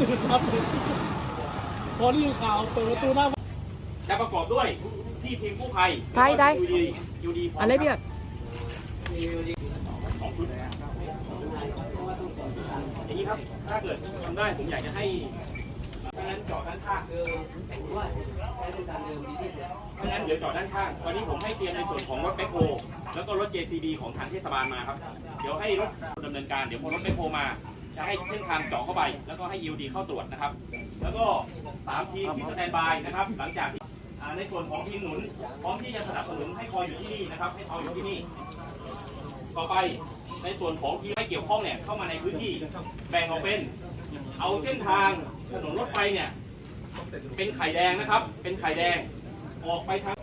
พี่นะพอได้ยินข่าวเปิดประตูหน้าจะประกอบด้วยที่ทีมกู้ภัยได้ได้ ยูดียูดีพร้อมอะไรพี่คอะสองชุดอย่างนี้ครับ ถ้าเกิดทำได้ผมอยากจะให้ถ้างั้นจอดด้านข้างเออถ้างั้นเดี๋ยวจอดด้านข้างตอนนี้ผมให้เตรียมในส่วนของรถแบ็คโฮแล้วก็รถ JCB ของทางเทศบาลมาครับ เดี๋ยวให้รถดำเนินการ เดี๋ยวพอรถแบ็คโฮมา จะให้เส้นทางเจาะเข้าไป แล้วก็ให้ยูดีเข้าตรวจนะครับ แล้วก็สามทีมที่สแตนบายนะครับ หลังจากที่อ่าในส่วนของทีมหนุนพร้อมที่จะสนับสนุนให้คอยอยู่ที่นี่นะครับ ให้คอยอยู่ที่นี่ ต่อไปในส่วนของที่ไม่เกี่ยวข้องเนี่ยเข้ามาในพื้นที่แบ่งออกเป็น เอาเส้นทางถนนรถไฟเนี่ย เป็นไข่แดงนะครับ เป็นไข่แดงออกไปทาง